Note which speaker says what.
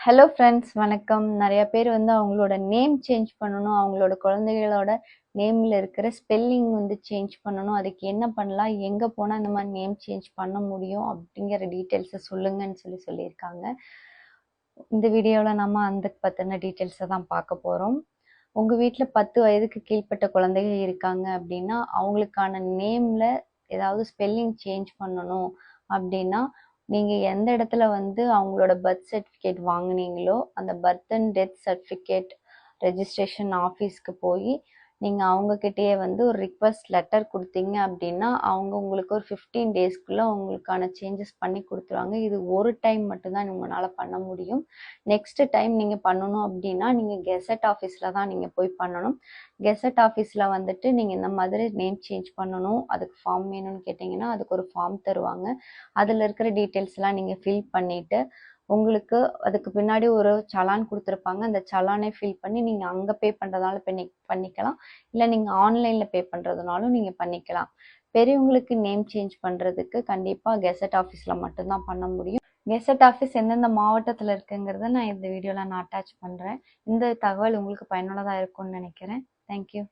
Speaker 1: Hello friends வணக்கம். நிறைய பேர் வந்து அவங்களோட நேம் சேஞ்ச் பண்ணணும். அவங்களோட குழந்தைகளோட நேமில் இருக்கிற ஸ்பெல்லிங் வந்து சேஞ்ச் பண்ணணும். அதுக்கு என்ன பண்ணலாம்? எங்கே போனால் இந்த மாதிரி நேம் சேஞ்ச் பண்ண முடியும்? அப்படிங்கிற டீட்டெயில்ஸை சொல்லுங்கன்னு சொல்லி சொல்லியிருக்காங்க. இந்த வீடியோவில் நம்ம அந்த பற்றின டீட்டெயில்ஸை தான் பார்க்க போகிறோம் உங்கள் வீட்டில் பத்து வயதுக்கு கீழ்ப்பட்ட குழந்தைகள் இருக்காங்க அப்படின்னா அவங்களுக்கான நேமில் ஏதாவது ஸ்பெல்லிங் சேஞ்ச் பண்ணணும் அப்படின்னா நீங்கள் எந்த இடத்துல வந்து அவங்களோட பர்த் சர்டிஃபிகேட் வாங்குனீங்களோ அந்த birth and death certificate registration ஆஃபீஸ்க்கு போய் நீங்கள் அவங்கக்கிட்டேயே வந்து ஒரு ரிக்வஸ்ட் லெட்டர் கொடுத்தீங்க அப்படின்னா அவங்க உங்களுக்கு ஒரு ஃபிஃப்டீன் டேஸ்க்குள்ளே உங்களுக்கான சேஞ்சஸ் பண்ணி கொடுத்துருவாங்க. இது ஒரு டைம் மட்டும்தான் உங்களால் பண்ண முடியும். நெக்ஸ்ட் டைம் நீங்கள் பண்ணணும் அப்படின்னா நீங்கள் கெசட் ஆஃபீஸில் தான் நீங்கள் போய் பண்ணணும். கெசட் ஆஃபீஸில் வந்துட்டு நீங்கள் இந்த மாதிரி நேம் சேஞ்ச் பண்ணணும். அதுக்கு ஃபார்ம் வேணும்னு கேட்டிங்கன்னா அதுக்கு ஒரு ஃபார்ம் தருவாங்க. அதில் இருக்கிற டீட்டெயில்ஸ்லாம் நீங்கள் ஃபில் பண்ணிவிட்டு உங்களுக்கு அதுக்கு பின்னாடி ஒரு சலான் கொடுத்துருப்பாங்க. அந்த சலானை ஃபில் பண்ணி நீங்கள் அங்கே பே பண்ணுறதால பண்ணி பண்ணிக்கலாம். இல்லை நீங்கள் ஆன்லைனில் பே பண்ணுறதுனாலும் நீங்கள் பண்ணிக்கலாம். பெரியவங்களுக்கு நேம் சேஞ்ச் பண்ணுறதுக்கு கண்டிப்பாக கெசட் ஆஃபீஸில் மட்டும்தான் பண்ண முடியும். கெசட் ஆஃபீஸ் எந்தெந்த மாவட்டத்தில் இருக்குங்கிறத நான் இந்த வீடியோவில் நான் அட்டாச் பண்ணுறேன் இந்த தகவல் உங்களுக்கு பயனுள்ளதாக இருக்கும்னு நினைக்கிறேன். தேங்க்யூ